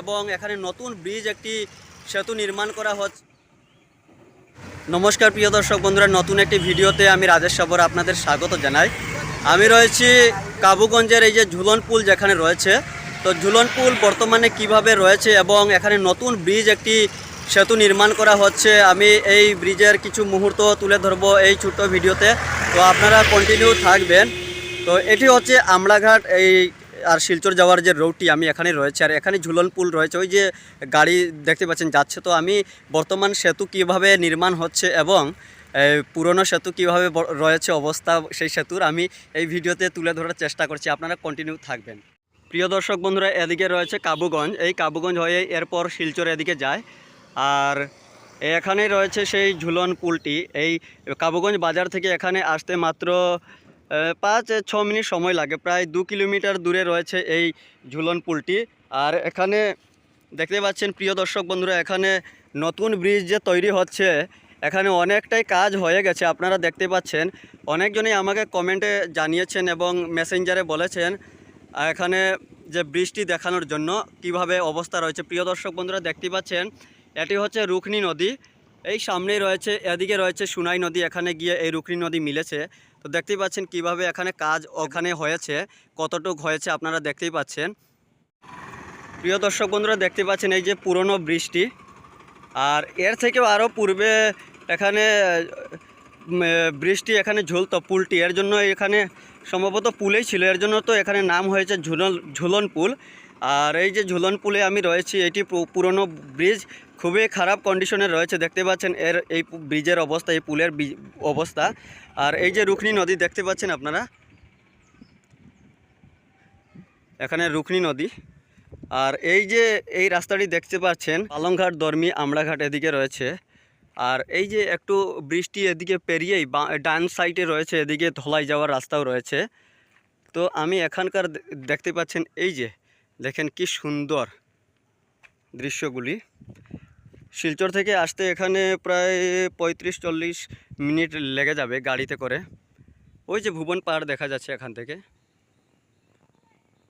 এবং এখানে নতুন ব্রিজ একটি সেতু নির্মাণ করা হচ্ছে। নমস্কার প্রিয় দর্শক বন্ধুরা, নতুন একটি ভিডিওতে আমি রাজেশ সাবর আপনাদের স্বাগত জানাই। আমি রয়েছি কাবুগঞ্জের এই যে ঝুলন পুল যেখানে রয়েছে, তো ঝুলন পুল বর্তমানে কীভাবে রয়েছে এবং এখানে নতুন ব্রিজ একটি সেতু নির্মাণ করা হচ্ছে, আমি এই ব্রিজের কিছু মুহূর্ত তুলে ধরবো এই ছোট্ট ভিডিওতে। তো আপনারা কন্টিনিউ থাকবেন। তো এটি হচ্ছে আমলাঘাট এই আর শিলচর যাওয়ার যে রোডটি আমি এখানে রয়েছে, আর এখানে ঝুলন পুল রয়েছে, ওই যে গাড়ি দেখতে পাচ্ছেন, যাচ্ছে তো আমি, বর্তমান সেতু কীভাবে নির্মাণ হচ্ছে এবং পুরনো সেতু কীভাবে রয়েছে অবস্থা সেই সেতুর আমি এই ভিডিওতে তুলে ধরার চেষ্টা করছি, আপনারা কন্টিনিউ থাকবেন। প্রিয় দর্শক বন্ধুরা, এদিকে রয়েছে কাবুগঞ্জ, এই কাবুগঞ্জ হয়ে এরপর শিলচর এদিকে যায়, আর এখানেই রয়েছে সেই ঝুলন পুলটি, এই কাবুগঞ্জ বাজার থেকে এখানে আসতে মাত্র পাঁচ ছ মিনিট সময় লাগে। প্রায় দু কিলোমিটার দূরে রয়েছে এই ঝুলন পুলটি। আর এখানে দেখতে পাচ্ছেন, প্রিয় দর্শক বন্ধুরা, এখানে নতুন ব্রিজ যে তৈরি হচ্ছে, এখানে অনেকটাই কাজ হয়ে গেছে। আপনারা দেখতে পাচ্ছেন, অনেকজনই আমাকে কমেন্টে জানিয়েছেন এবং মেসেঞ্জারে বলেছেন এখানে যে বৃষ্টি দেখানোর জন্য কীভাবে অবস্থা রয়েছে। প্রিয় দর্শক বন্ধুরা, দেখতে পাচ্ছেন, এটি হচ্ছে রুকনি নদী। এই সামনেই রয়েছে, এদিকে রয়েছে সুনাই নদী, এখানে গিয়ে এই রুকনি নদী মিলেছে। তো দেখতেই পাচ্ছেন কীভাবে এখানে কাজ ওখানে হয়েছে, কতটুক হয়েছে আপনারা দেখতেই পাচ্ছেন। প্রিয় দর্শক বন্ধুরা, দেখতে পাচ্ছেন এই যে পুরনো বৃষ্টি। আর এর থেকেও আরও পূর্বে এখানে বৃষ্টি এখানে ঝুলতো পুলটি। এর জন্য এখানে সম্ভবত পুলেই ছিল। এর জন্য তো এখানে নাম হয়েছে ঝুলন ঝুলন পুল। আর এই যে ঝুলন পুলে আমি রয়েছি, এটি পুরনো ব্রিজ। খুবই খারাপ কন্ডিশনে রয়েছে। দেখতে পাচ্ছেন, এর এই ব্রিজের অবস্থা, এই পুলের অবস্থা। আর এই যে রুকনি নদী, দেখতে পাচ্ছেন আপনারা? এখানে রুকনি নদী। আর এই যে এই রাস্তাটি দেখতে পাচ্ছেন, পালংঘাট, দর্মি, আমড়াঘাট এদিকে রয়েছে। আর এই যে একটু বৃষ্টি এদিকে পেরিয়েই ডান সাইডে রয়েছে, এদিকে ধলাই যাওয়ার রাস্তাও রয়েছে। তো আমি এখানকার দেখতে পাচ্ছেন, এই যে, দেখেন কি সুন্দর দৃশ্যগুলি। শিলচর থেকে আসতে এখানে প্রায় পঁয়ত্রিশ চল্লিশ মিনিট লেগে যাবে গাড়িতে করে। ওই যে ভুবন পাহাড় দেখা যাচ্ছে এখান থেকে।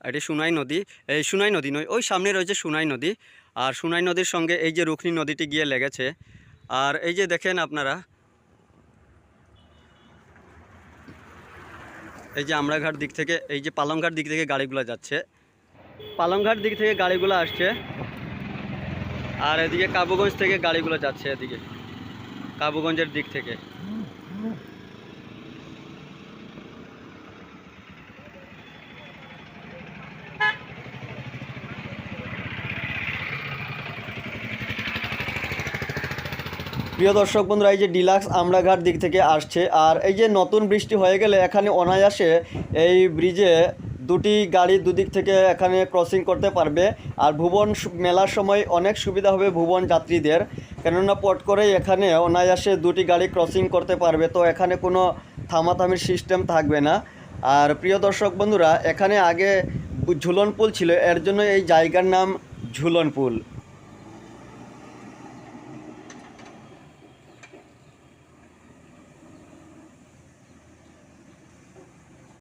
এটি সুনাই নদী। এই সুনাই নদী নয়, ওই সামনে রয়েছে সুনাই নদী। আর সুনাই নদীর সঙ্গে এই যে রুকনি নদীটি গিয়ে লেগেছে। আর এই যে দেখেন আপনারা, এই যে আমরাঘাট দিক থেকে, এই যে পালংঘাট দিক থেকে গাড়িগুলো যাচ্ছে। পালংঘাট দিক থেকে গাড়িগুলো আসছে। আর এদিকে কাবুগঞ্জ থেকে গাড়িগুলো যাচ্ছে এদিকে। কাবুগঞ্জের দিক থেকে। প্রিয় দর্শক বন্ধুরা, এই যে ডিলাক্স আমরাঘাট দিক থেকে আসছে, আর এই যে নতুন বৃষ্টি হয়ে গেলে এখানে অনায়াসে এই ব্রিজে দুটি গাড়ি দুদিক থেকে এখানে ক্রসিং করতে পারবে, আর ভুবন মেলার সময় অনেক সুবিধা হবে ভুবন যাত্রীদের। কেননা পট করেই এখানে অনায়াসে দুটি গাড়ি ক্রসিং করতে পারবে, তো এখানে কোনো থামাথামির সিস্টেম থাকবে না। আর প্রিয় দর্শক বন্ধুরা, এখানে আগে ঝুলন পুল ছিল, এর জন্য এই জায়গার নাম ঝুলন পুল।